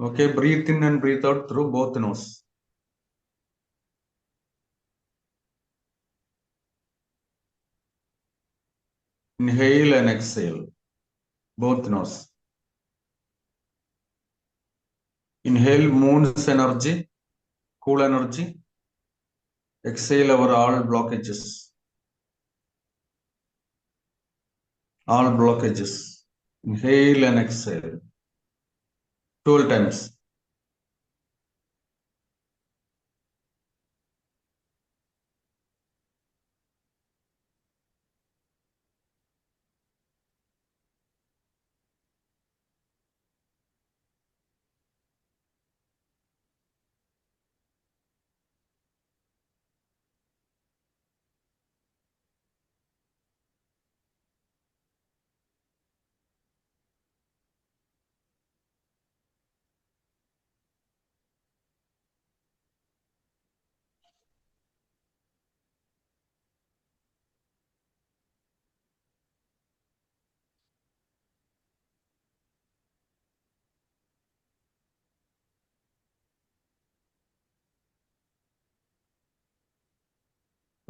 Okay, breathe in and breathe out through both nose. Inhale and exhale, both nose. Inhale moon's energy, cool energy. Exhale our all blockages. All blockages. Inhale and exhale. 12 times.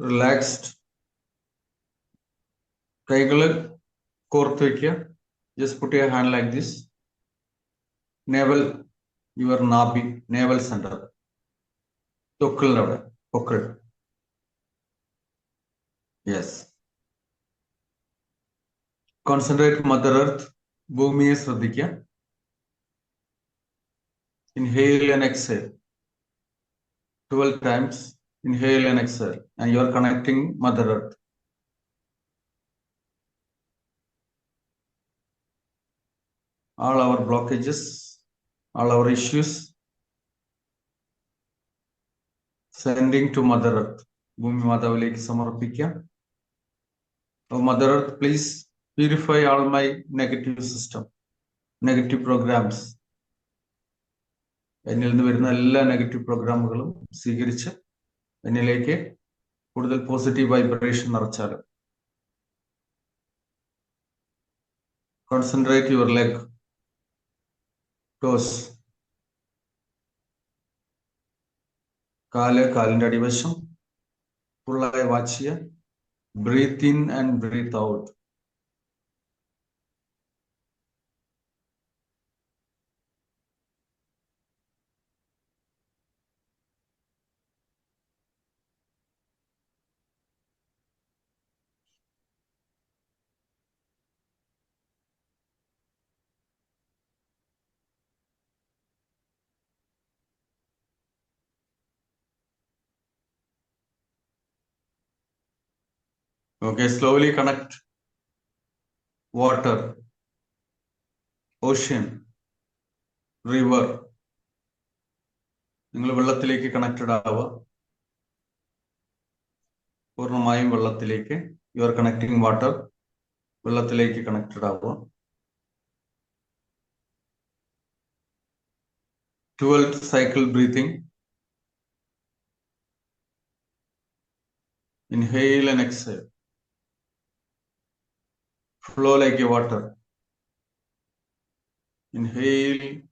Relaxed കൈകൾ കോർത്ത് വെക്കുക. Just put your hand like this navel your നാബി navel centre തൊക്കിളിന്റെ അവിടെ പൊക്കിൾ yes concentrate mother earth ഭൂമിയെ ശ്രദ്ധിക്കുക. Inhale and exhale twelve times inhale and exhale and you are connecting mother earth all our blockages all our issues sending to mother earth ഭൂമി മാതാവിലേക്ക് സമർപ്പിക്കാം mother earth please purify all my negative system negative programs എന്നിൽ നിന്ന് വരുന്ന എല്ലാ negative പ്രോഗ്രാമുകളും സ്വീകരിച്ച് എന്നിലേക്ക് കൂടുതൽ പോസിറ്റീവ് വൈബ്രേഷൻ നിറച്ചാൽ കോൺസെൻട്രേറ്റ് യുവർ ലെഗ് ടോസ് കാൽ കാലിന്റെ അടിവശം. ഫുള്ളായി വാച്ച് ചെയ്യുക breathe in and breathe out Okay, slowly connect water, ocean, river. നിങ്ങൾ വെള്ളത്തിലേക്ക് കണക്റ്റഡ് ആവുക. പൂർണമായും വെള്ളത്തിലേക്ക് യു ആർ കണക്ടിങ് വാട്ടർ വെള്ളത്തിലേക്ക് കണക്റ്റഡ് ആവുക. Twelve cycle breathing inhale and exhale flow like a water. Inhale,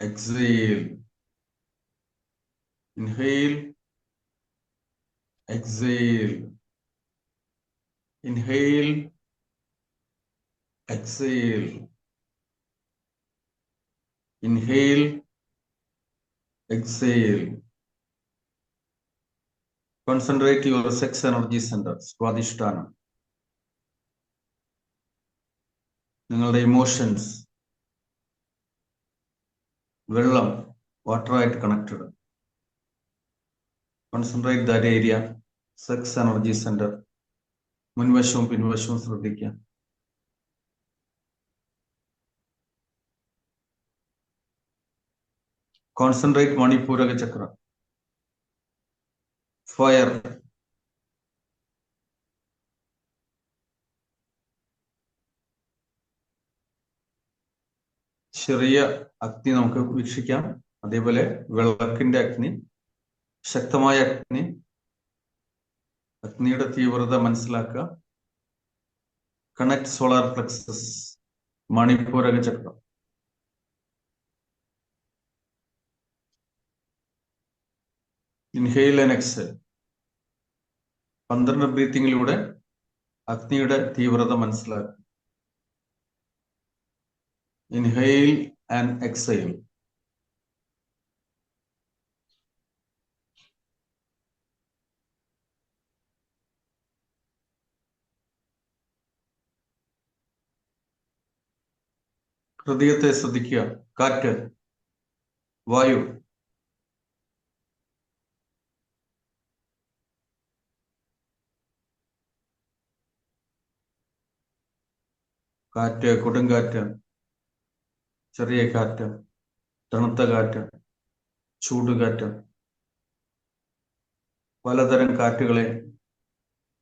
exhale. Inhale, exhale. Inhale, exhale. Inhale, exhale. Concentrate your sex energy centre സ്വാധിഷ്ഠാനം. നിങ്ങളുടെ emotions വെള്ളം വാട്ടറായിട്ട് connected concentrate that area sex energy centre മുൻവശവും പിൻവശവും ശ്രദ്ധിക്കുക. Concentrate Manipuraka ചക്ര. Fire ചെറിയ അഗ്നി നമുക്ക് വീക്ഷിക്കാം. അതേപോലെ വിളക്കിന്റെ അഗ്നി ശക്തമായ അഗ്നി അഗ്നിയുടെ തീവ്രത മനസ്സിലാക്കുക. കണക്ട് സോളാർ ഫ്ലക്സസ് മണിപ്പൂരക ചക്രം ഇൻഹെയിൽ ആൻഡ് എക്സൽ പന്ത്രണ്ട് ബ്രീത്തിങ്ങിലൂടെ അഗ്നിയുടെ തീവ്രത മനസ്സിലാക്കും ഇൻഹെയിൽ ആൻഡ് എക്സൈൽ ഹൃദയത്തെ ശ്രദ്ധിക്കുക. കാറ്റ് വായു കാറ്റ് കൊടുങ്കാറ്റ് ചെറിയ കാറ്റ് തണുത്ത കാറ്റ് ചൂടുകാറ്റ് പലതരം കാറ്റുകളെ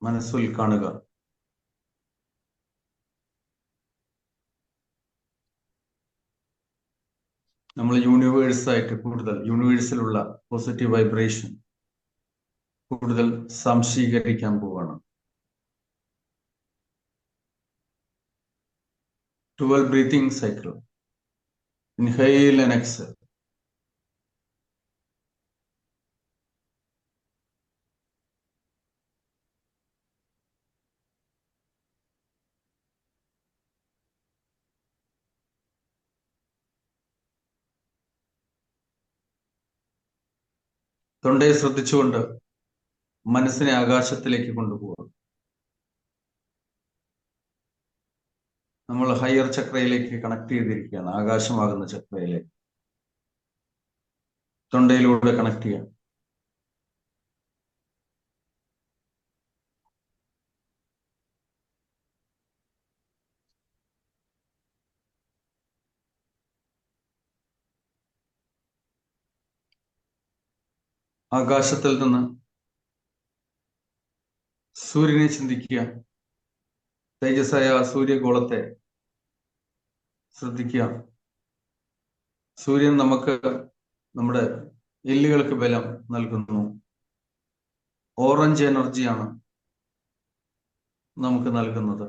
മനസ്സിൽ കാണുക. നമ്മൾ യൂണിവേഴ്സായിട്ട് കൂടുതൽ യൂണിവേഴ്സിലുള്ള പോസിറ്റീവ് വൈബ്രേഷൻ കൂടുതൽ സംശീകരിക്കാൻ പോവാണ്. Twelve breathing cycle Inhale and exhale തൊണ്ടയെ ശ്രദ്ധിച്ചുകൊണ്ട് മനസ്സിനെ ആകാശത്തിലേക്ക് കൊണ്ടുപോകുക നമ്മൾ ഹയർ ചക്രയിലേക്ക് കണക്ട് ചെയ്തിരിക്കുകയാണ്. ആകാശമാകുന്ന ചക്രയിലേക്ക്. തൊണ്ടയിലൂടെ കണക്ട് ചെയ്യാം. ആകാശത്തിൽ നിന്ന് സൂര്യനെ ചിന്തിക്കുക. തേജസ്സായ സൂര്യഗോളത്തെ ശ്രദ്ധിക്കുക. സൂര്യൻ നമുക്ക് നമ്മുടെ എല്ലുകൾക്ക് ബലം നൽകുന്നു. ഓറഞ്ച് എനർജിയാണ് നമുക്ക് നൽകുന്നത്.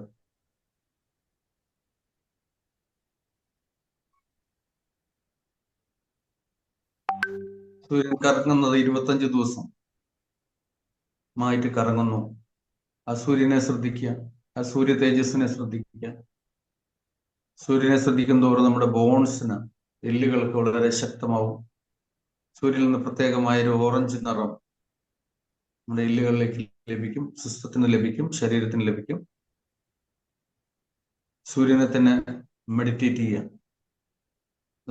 സൂര്യൻ കറങ്ങുന്നത് ഇരുപത്തഞ്ച് ദിവസം മായിട്ട് കറങ്ങുന്നു. ആ സൂര്യനെ ശ്രദ്ധിക്കുക. ആ സൂര്യ തേജസ്സിനെ ശ്രദ്ധിക്കുക. സൂര്യനെ ശ്രദ്ധിക്കും തോറും നമ്മുടെ ബോൺസിന് എല്ലുകൾക്ക് വളരെ ശക്തമാവും. സൂര്യനിൽ നിന്ന് പ്രത്യേകമായ ഒരു ഓറഞ്ച് നിറം നമ്മുടെ എല്ലുകളിലേക്ക് ലഭിക്കും. സിസ്റ്റത്തിന് ലഭിക്കും. ശരീരത്തിന് ലഭിക്കും. സൂര്യനെ തന്നെ മെഡിറ്റേറ്റ് ചെയ്യാം.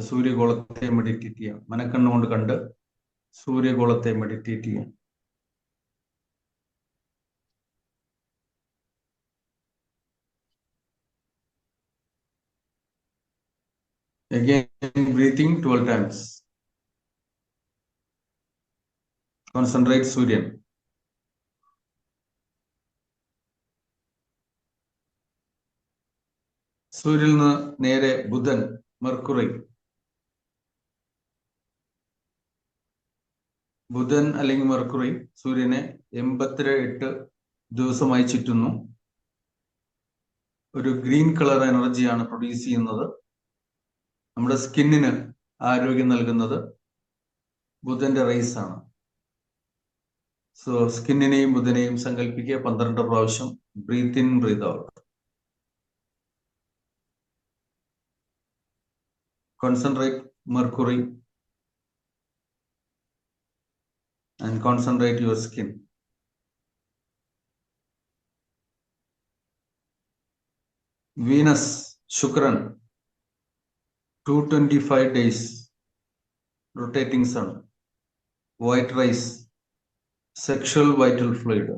സൂര്യഗോളത്തെ മെഡിറ്റേറ്റ് ചെയ്യാം. മനക്കണ്ണുകൊണ്ട് കണ്ട് സൂര്യഗോളത്തെ മെഡിറ്റേറ്റ് ചെയ്യാം. Again, breathing 12 times. Concentrate Suryan. സൂര്യനിൽ നിന്ന് നേരെ ബുധൻ മെർക്കുറി ബുധൻ അല്ലെങ്കിൽ മെർക്കുറി സൂര്യനെ എൺപത്തിയെട്ട് ദിവസമായി ചുറ്റുന്നു ഒരു ഗ്രീൻ കളർ എനർജിയാണ് പ്രൊഡ്യൂസ് ചെയ്യുന്നത് നമ്മുടെ സ്കിന്നിന് ആരോഗ്യം നൽകുന്നത് ബുധന്റെ റൈസ് ആണ്. സോ സ്കിന്നിനെയും ബുധനെയും സങ്കല്പിക്കുക പന്ത്രണ്ട് പ്രാവശ്യം. Breathe in breathe out concentrate Mercury and concentrate your skin Venus Shukran 225 days rotating sun. White rays sexual vital fluid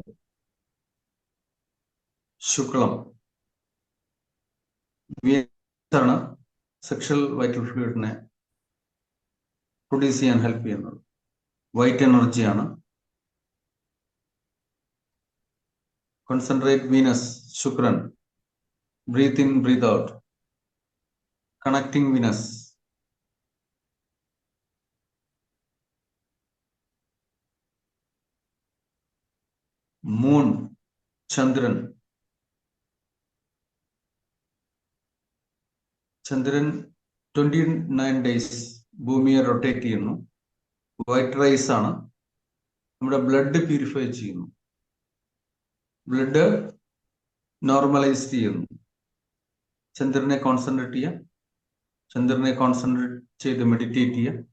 ശുക്ലം ആണ് സെക്ഷൽ വൈറ്റൽ ഫ്ലൂയിഡിനെ പ്രൊഡ്യൂസ് ചെയ്യാൻ ഹെൽപ്പ് ചെയ്യുന്നത് വൈറ്റ് എനർജിയാണ് concentrate Venus Shukran breathe in breathe out connecting Venus. Moon, Chandran. Twenty nine days ഭൂമിയെ rotate ചെയ്യുന്നു. White rays ആണ്. നമ്മുടെ blood purify ചെയ്യുന്നു. ബ്ലഡ് നോർമലൈസ് ചെയ്യുന്നു. ചന്ദ്രനെ കോൺസെൻട്രേറ്റ് ചെയ്യുക ചന്ദ്രനെ കോൺസെൻട്രേറ്റ് ചെയ്ത് മെഡിറ്റേറ്റ് ചെയ്യുക.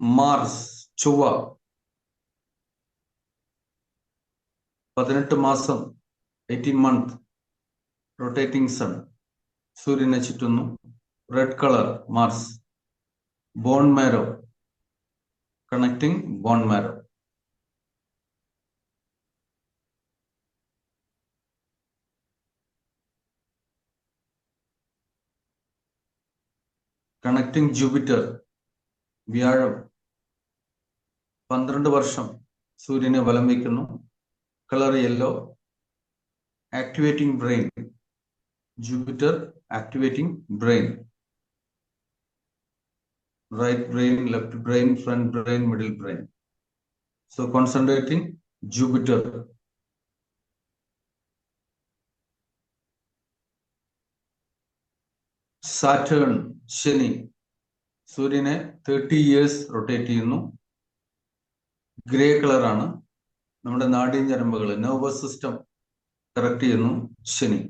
മാർസ് ചൊവ്വ. പതിനെട്ട് മാസം എയ്റ്റീൻ മന്ത് റൊട്ടേറ്റിംഗ് സൺ സൂര്യനെ ചുറ്റുന്നു. Red colour Mars bone marrow connecting bone marrow connecting Jupiter വ്യാഴം. പന്ത്രണ്ട് വർഷം സൂര്യനെ വലം വയ്ക്കുന്നു. Colour yellow activating brain Jupiter activating brain right brain, left brain, front brain, middle brain. So concentrating Jupiter. Saturn Shani സൂര്യനെ thirty years rotate ചെയ്യുന്നു. Grey കളറാണ് നമ്മുടെ നാഡീൻ ഞരമ്പുകൾ നെർവസ് സിസ്റ്റം കറക്റ്റ് ചെയ്യുന്നു. ശനി.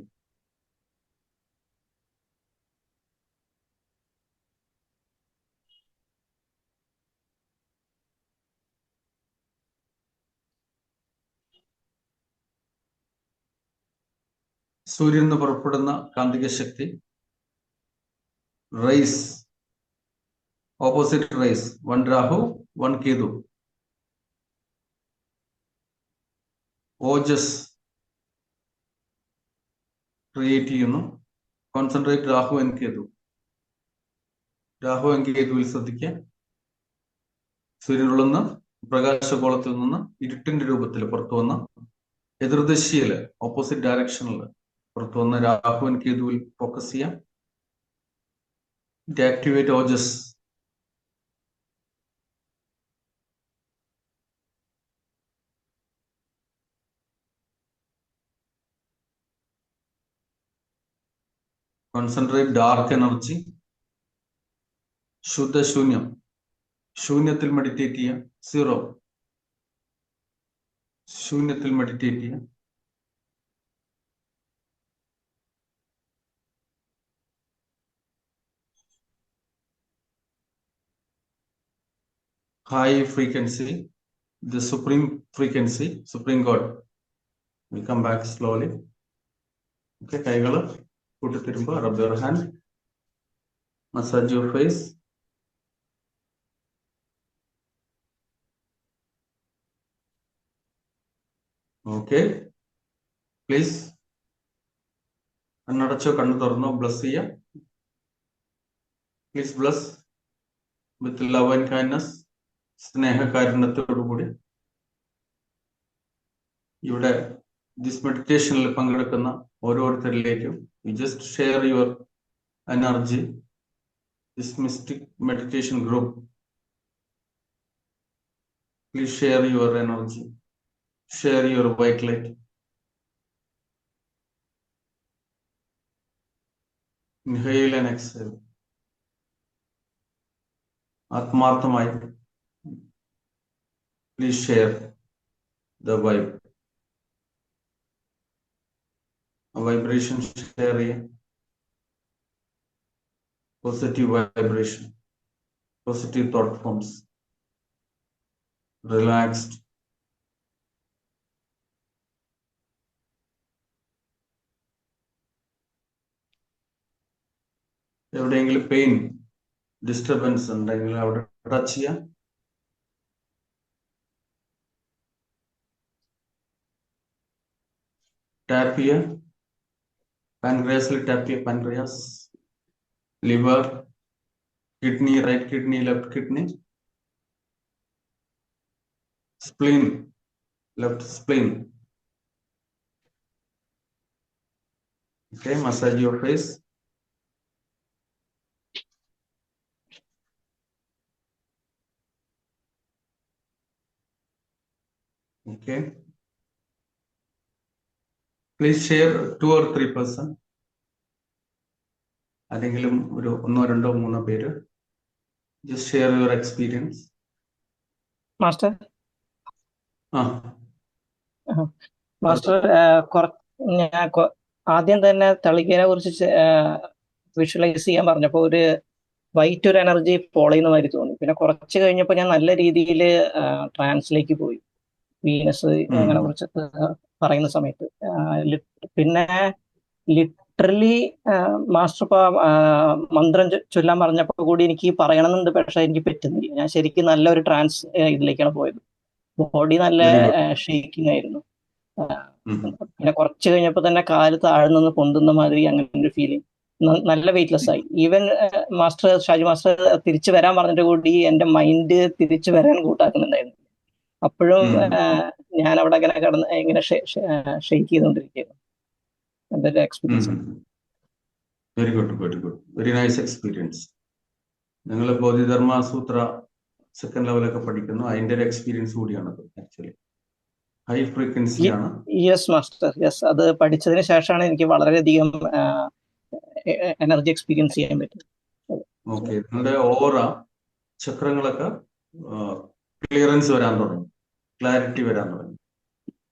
സൂര്യൻ നിന്ന് പുറപ്പെടുന്ന കാന്തിക ശക്തി rays opposite rays one Rahu one Ketu. ഓജസ് ക്രിയേറ്റ് ചെയ്യുന്നു. Concentrate Rahu and Ketu. Rahu and കേതുവിൽ ശ്രദ്ധിക്കുക. സൂര്യനുള്ളുന്ന പ്രകാശഗോളത്തിൽ നിന്ന് ഇരുട്ടിന്റെ രൂപത്തിൽ പുറത്തു വന്ന എതിർദിശയിൽ ഓപ്പോസിറ്റ് ഡയറക്ഷനിൽ പുറത്തു വന്ന രാഹുവൻ കേതുവിൽ ഫോക്കസ് ചെയ്യാം. ആക്ടിവേറ്റ് ഓജസ് കോൺസെൻട്രേറ്റ് ഡാർക്ക് എനർജി ശുദ്ധശൂന്യം ശൂന്യത്തിൽ മെഡിറ്റേറ്റ് ചെയ്യുക സീറോ ശൂന്യത്തിൽ മെഡിറ്റേറ്റ് ചെയ്യുക high frequency, the supreme frequency, supreme God. We come back slowly. Okay, കൈകൾ കൂട്ടിത്തിരുമ്പോ rub your hand, massage your face. Okay, please. കണ്ണടച്ചോ കണ്ണു തുറന്നോ ബ്ലസ് ചെയ്യാം please bless with love and kindness സ്നേഹകാരുണ്യത്തോടുകൂടി ഇവിടെ ദിസ് മെഡിറ്റേഷനിൽ പങ്കെടുക്കുന്ന ഓരോരുത്തരിലേക്കും you just share your energy this mystic meditation group please share your energy share your white light inhale ആത്മാർത്ഥമായി please share the vibe. A vibration share here. Positive vibration. Positive thought forms. Relaxed. എവിടെയെങ്കിലും pain disturbance ഉണ്ടെങ്കിൽ അവിടെ touch ചെയ്യാം tap here, pancreas, tap here, pancreas, liver, kidney, right kidney, left kidney, spleen, left spleen. Okay, massage your face. Okay. Please share two or three person ആരെങ്കിലും ഒരു ഒന്നോ രണ്ടോ മൂന്നോ പേര്. Just share your experience master ആ. Master ഞാൻ ആദ്യം തന്നെ തളിക്കനെ കുറിച്ച് വിഷ്വലൈസ് ചെയ്യാൻ പറഞ്ഞപ്പോൾ ഒരു വൈറ്റ് ഒരു എനർജി പോളയുന്ന മാതിരി തോന്നി. പിന്നെ കുറച്ച് കഴിഞ്ഞപ്പോൾ ഞാൻ നല്ല രീതിയിൽ ട്രാൻസിലേക്ക് പോയി. വീനസ് അങ്ങനെ കുറച്ച് പറയുന്ന സമയത്ത്. പിന്നെ ലിറ്ററലി മാസ്റ്റർ ഇപ്പൊ മന്ത്രം ചൊല്ലാൻ പറഞ്ഞപ്പോൾ കൂടി എനിക്ക് പറയണമെന്നുണ്ട് പക്ഷെ എനിക്ക് പറ്റുന്നില്ല. ഞാൻ ശരിക്കും നല്ലൊരു ട്രാൻസ് ഇതിലേക്കാണ് പോയത്. ബോഡി നല്ല ഷേക്കിംഗ് ആയിരുന്നു. പിന്നെ കുറച്ച് കഴിഞ്ഞപ്പോൾ തന്നെ കാൽ താഴ്ന്നു പൊന്തുന്ന മാതിരി അങ്ങനെ ഒരു ഫീലിംഗ് നല്ല വെയിറ്റ്ലെസ് ആയി. ഈവൻ മാസ്റ്റർ ഷാജി മാസ്റ്റർ തിരിച്ചു വരാൻ പറഞ്ഞിട്ട് കൂടി എന്റെ മൈൻഡ് തിരിച്ചു വരാൻ കൂട്ടാക്കുന്നുണ്ടായിരുന്നു. അപ്പോഴും ഞാൻ അവിടെ അങ്ങനെ കടന്ന് ഇങ്ങനെ ഷെയ്ക്ക് ചെയ്തുകൊണ്ടിരിക്കുകയായിരുന്നു എന്റെ ഒരു experience very good very good very nice experience നിങ്ങൾ ബോധിധർമ്മ സൂത്ര സെക്കൻഡ് ലെവലൊക്കെ പഠിക്കുന്നു. അതിന്റെ ഒരു എക്സ്പീരിയൻസ് കൂടിയാണത് ആക്ച്വലി ഹൈ ഫ്രീക്വൻസി ആണ്. യെസ് മാസ്റ്റർ യെസ് അത് പഠിച്ചതിന് ശേഷമാണ് എനിക്ക് വളരെയധികം എനർജി എക്സ്പീരിയൻസ് ചെയ്യാൻ പറ്റും ഓക്കെ നിങ്ങളുടെ ഓറ ചക്രങ്ങളൊക്കെ ക്ലിയറൻസ് വരാൻ തുടങ്ങി. ക്ലാരിറ്റി വരാൻ തുടങ്ങി.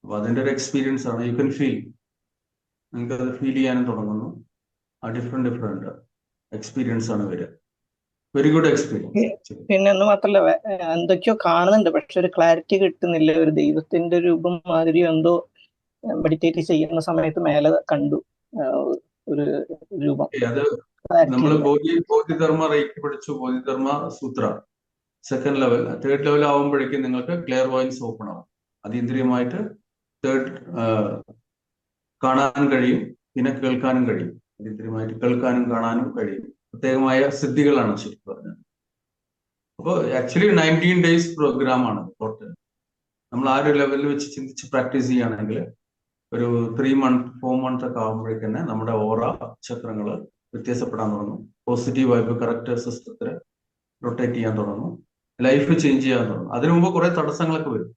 അപ്പൊ അതിന്റെ ഒരു എക്സ്പീരിയൻസ് ആണ്. യു കൻ ഫീൽ നിങ്ങൾക്ക് അത് ഫീൽ ചെയ്യാനും തുടങ്ങുന്നു. ആ ഡിഫറെന്റ് ഡിഫറെന്റ് എക്സ്പീരിയൻസ് ആണ് വരിക. വെരി ഗുഡ് എക്സ്പീരിയൻസ് പിന്നെ ഒന്നും മാത്രല്ല എന്തൊക്കെയോ കാണുന്നുണ്ട്. പക്ഷെ ഒരു ക്ലാരിറ്റി കിട്ടുന്നില്ല. ഒരു ദൈവത്തിന്റെ രൂപം മാതിരി എന്തോ മെഡിറ്റേറ്റ് ചെയ്യുന്ന സമയത്ത് മേലെ കണ്ടു. ഒരു രൂപം. നമ്മൾ ബോധി ബോധിധർമ്മ റേക്ക് പഠിച്ചു. Bodhidharma Sutra. Second level third level ആവുമ്പോഴേക്കും നിങ്ങൾക്ക് ക്ലിയർ വോയിൻസ് ഓപ്പൺ ആവും. അതീന്ദ്രിയമായിട്ട് തേർഡ് കാണാനും കഴിയും പിന്നെ കേൾക്കാനും കഴിയും. അതീന്ദ്രിയമായിട്ട് കേൾക്കാനും കാണാനും കഴിയും. പ്രത്യേകമായ സിദ്ധികളാണ് ശരിക്കും പറഞ്ഞത്. അപ്പോൾ ആക്ച്വലി നയന്റീൻ ഡേയ്സ് പ്രോഗ്രാം ആണ് ടോട്ടൽ നമ്മൾ ആ ഒരു ലെവലിൽ വെച്ച് ചിന്തിച്ച് പ്രാക്ടീസ് ചെയ്യുകയാണെങ്കിൽ ഒരു ത്രീ മന്ത് ഫോർ മന്ത് ഒക്കെ ആകുമ്പോഴേക്ക് തന്നെ നമ്മുടെ ഓറ ചക്രങ്ങൾ വ്യത്യാസപ്പെടാൻ തുടങ്ങും. പോസിറ്റീവ് വൈബ് കറക്റ്റ് സിസ്റ്റത്തിൽ റൊട്ടേറ്റ് ചെയ്യാൻ തുടങ്ങും. ലൈഫ് ചേഞ്ച് ചെയ്യാന്നുള്ളത് അതിനു മുമ്പ് കുറെ തടസ്സങ്ങളൊക്കെ വരും.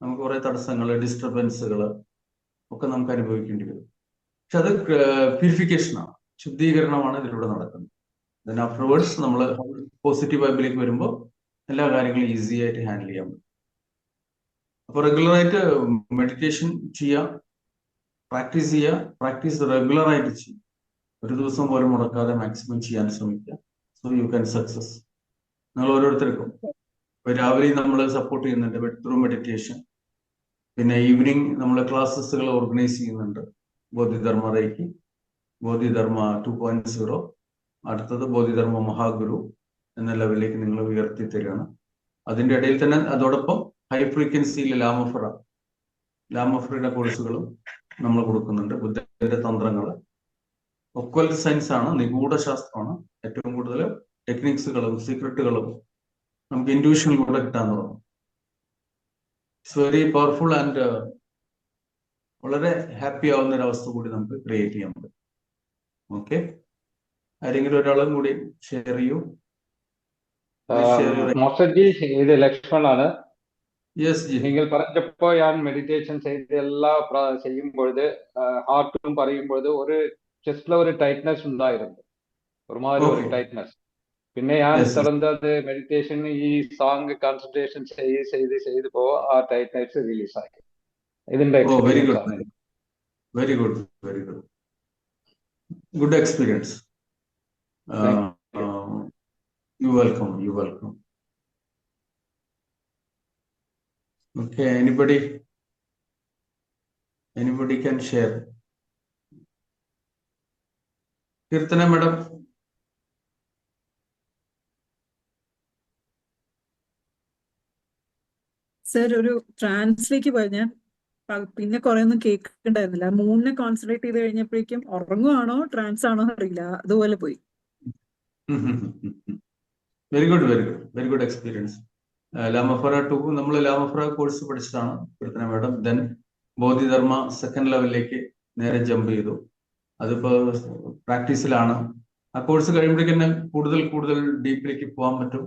നമുക്ക് കുറെ തടസ്സങ്ങൾ ഡിസ്റ്റർബൻസുകൾ ഒക്കെ നമുക്ക് അനുഭവിക്കേണ്ടി വരും. പക്ഷെ അത് പ്യൂരിഫിക്കേഷനാണ് ശുദ്ധീകരണമാണ് ഇതിലൂടെ നടക്കുന്നത്. ദെൻ ആഫ്റ്റർവേർഡ്സ് നമ്മൾ പോസിറ്റീവ് വൈബിലേക്ക് വരുമ്പോൾ എല്ലാ കാര്യങ്ങളും ഈസി ആയിട്ട് ഹാൻഡിൽ ചെയ്യാൻ പറ്റും. അപ്പൊ റെഗുലറായിട്ട് മെഡിറ്റേഷൻ ചെയ്യുക പ്രാക്ടീസ് ചെയ്യുക പ്രാക്ടീസ് റെഗുലറായിട്ട് ചെയ്യും. ഒരു ദിവസം പോലും മുടക്കാതെ മാക്സിമം ചെയ്യാൻ ശ്രമിക്കുക. സോ യു ക്യാൻ സക്സസ് നിങ്ങൾ ഓരോരുത്തർക്കും. രാവിലെ നമ്മൾ സപ്പോർട്ട് ചെയ്യുന്നുണ്ട് ബെഡ്റൂം മെഡിറ്റേഷൻ പിന്നെ ഈവനിങ് നമ്മൾ ക്ലാസ്സസുകൾ ഓർഗനൈസ് ചെയ്യുന്നുണ്ട്. ബോധിധർമ്മ റേക്ക് ബോധിധർമ്മ ടു പോയിന്റ് സീറോ അടുത്തത് ബോധിധർമ്മ മഹാഗുരു എന്ന ലെവലിലേക്ക് നിങ്ങൾ ഉയർത്തി തരികയാണ് അതിന്റെ ഇടയിൽ തന്നെ അതോടൊപ്പം ഹൈ ഫ്രീക്വൻസിയിൽ ലാമഫ്ര ലാമഫ്രയുടെ കോഴ്സുകളും നമ്മൾ കൊടുക്കുന്നുണ്ട്. ബുദ്ധന്റെ തന്ത്രങ്ങൾ ഒക്വൽറ്റ് സയൻസ് ആണ് നിഗൂഢ ശാസ്ത്രമാണ് ഏറ്റവും കൂടുതൽ ടെക്നിക്സുകളും സീക്രട്ടുകളും നമുക്ക് ഇൻഡ്യൂഷനിലൂടെ കിട്ടാൻ തുടങ്ങും. ഇറ്റ്സ് വെരി പവർഫുൾ ആൻഡ് വളരെ ഹാപ്പി ആവുന്ന ഒരു അവസ്ഥ കൂടി നമുക്ക് ക്രിയേറ്റ് ചെയ്യാൻ പറ്റും. ഓക്കെ ആരെങ്കിലും ഒരാളും കൂടി ഷെയർ ചെയ്യൂ. ഇത് ലക്ഷ്മണാണ്. നിങ്ങൾ പറഞ്ഞപ്പോ ഞാൻ മെഡിറ്റേഷൻ ചെയ്ത് എല്ലാ ചെയ്യുമ്പോഴത് ഹാർട്ടും പറയുമ്പോഴത് ഒരു ചെസ്റ്റിലെ ഒരു ടൈറ്റ്നസ് ഉണ്ടായിരുന്നു. ഒരുമാതിരി ഒരു ടൈറ്റ്നസ് പിന്നെ ഞാൻ. തുടർന്നത് മെഡിറ്റേഷൻ ഈ സോങ് കോൺസെൻട്രേഷൻ ചെയ്ത് ചെയ്ത് ചെയ്ത് പോ ആ ടൈറ്റ്നസ് റിലീസ് ആയി. ഇതിന്റെ very good very good very good good experience you welcome you welcome okay anybody anybody can share Keerthana madam sir ഒരു ട്രാൻസിലേക്ക് പോയി ഞാൻ പിന്നെ കുറെ ഒന്നും കേൾക്കണ്ടായിരുന്നില്ല മൂന്നിനെ കോൺസെൻട്രേറ്റ് ചെയ്ത് കഴിഞ്ഞപ്പോഴേക്കും ഉറങ്ങുവാണോ ട്രാൻസ് ആണോ അറിയില്ല. അതുപോലെ പോയി. Very good very good very good experience ലാമഫറ ടു നമ്മൾ ലാമഫറ കോഴ്സ് പഠിച്ചതാണ് Keerthana madam. Then Bodhidharma second ലെവലിലേക്ക് നേരെ ജമ്പ് ചെയ്തു. അതിപ്പോ പ്രാക്ടീസിലാണ് ആ കോഴ്സ് കഴിയുമ്പോഴേക്കും തന്നെ കൂടുതൽ കൂടുതൽ ഡീപ്പിലേക്ക് പോകാൻ പറ്റും.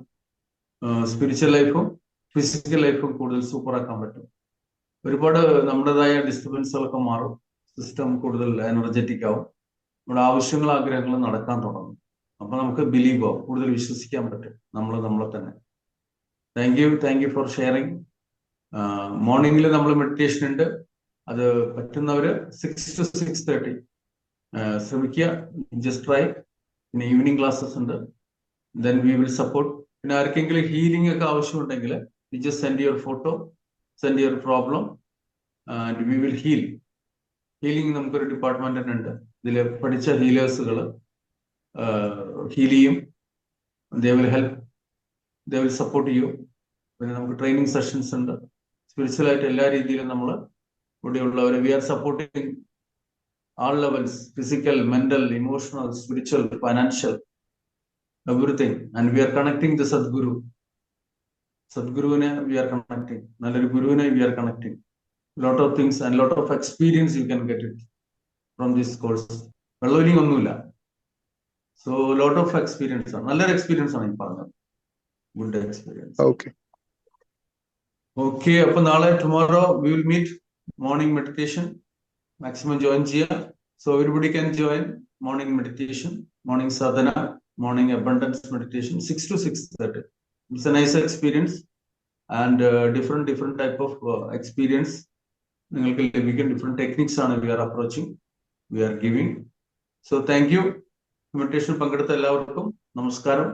സ്പിരിച്വൽ ലൈഫും ഫിസിക്കൽ ലൈഫ് കൂടുതൽ സൂപ്പർ ആക്കാൻ പറ്റും. ഒരുപാട് നമ്മുടേതായ ഡിസ്റ്റർബൻസുകളൊക്കെ മാറും. സിസ്റ്റം കൂടുതൽ എനർജറ്റിക് ആവും. നമ്മുടെ ആവശ്യങ്ങൾ ആഗ്രഹങ്ങൾ നടക്കാൻ തുടങ്ങും. അപ്പൊ നമുക്ക് ബിലീവ് ആവും. കൂടുതൽ വിശ്വസിക്കാൻ പറ്റും. നമ്മൾ നമ്മളെ തന്നെ. Thank you thank you for sharing മോർണിംഗിൽ നമ്മൾ മെഡിറ്റേഷൻ ഉണ്ട്. അത് പറ്റുന്നവര് സിക്സ് ടു സിക്സ് തേർട്ടി ശ്രമിക്കുക. ജസ്റ്റ് ട്രൈ പിന്നെ ഈവനിങ് ക്ലാസ്സസ് ഉണ്ട്. ദെൻ വി വിൽ സപ്പോർട്ട് പിന്നെ ആർക്കെങ്കിലും ഹീലിംഗ് ഒക്കെ ആവശ്യമുണ്ടെങ്കിൽ we just send your photo, send your problem, and we will heal. Healing നമുക്കൊരു ഡിപ്പാർട്ട്മെന്റ് തന്നെ ഉണ്ട്. ഇതിൽ പഠിച്ച ഹീലേഴ്സുകൾ ഹീൽ ചെയ്യും. They will help they will support ചെയ്യും പിന്നെ നമുക്ക് ട്രെയിനിങ് സെഷൻസ് ഉണ്ട്. സ്പിരിച്വലായിട്ട് എല്ലാ രീതിയിലും നമ്മൾ ഇവിടെയുള്ളവരെ we are supporting all levels physical mental emotional spiritual financial everything and we are connecting the Sadguru സദ്ഗുരുവിനെ we are connecting നല്ലൊരു ഗുരുവിനെ we are connecting lot of things and lot of experience you can get it from this course വെള്ളവിലിംഗ് ഒന്നുമില്ല. So lot of experience ആണ്. നല്ലൊരു experience ആണ് ഈ പറഞ്ഞത്. Good experience okay okay അപ്പൊ നാളെ tomorrow we will meet morning meditation maximum join ചെയ്യുക so everybody can join morning meditation morning sadhana morning abundance meditation six to six thirty it's experience and uh, different different type of uh, experience. നിങ്ങൾക്ക് ലഭിക്കും different techniques ആണ് we are approaching we are giving so thank you invitation പങ്കെടുത്ത എല്ലാവർക്കും. നമസ്കാരം.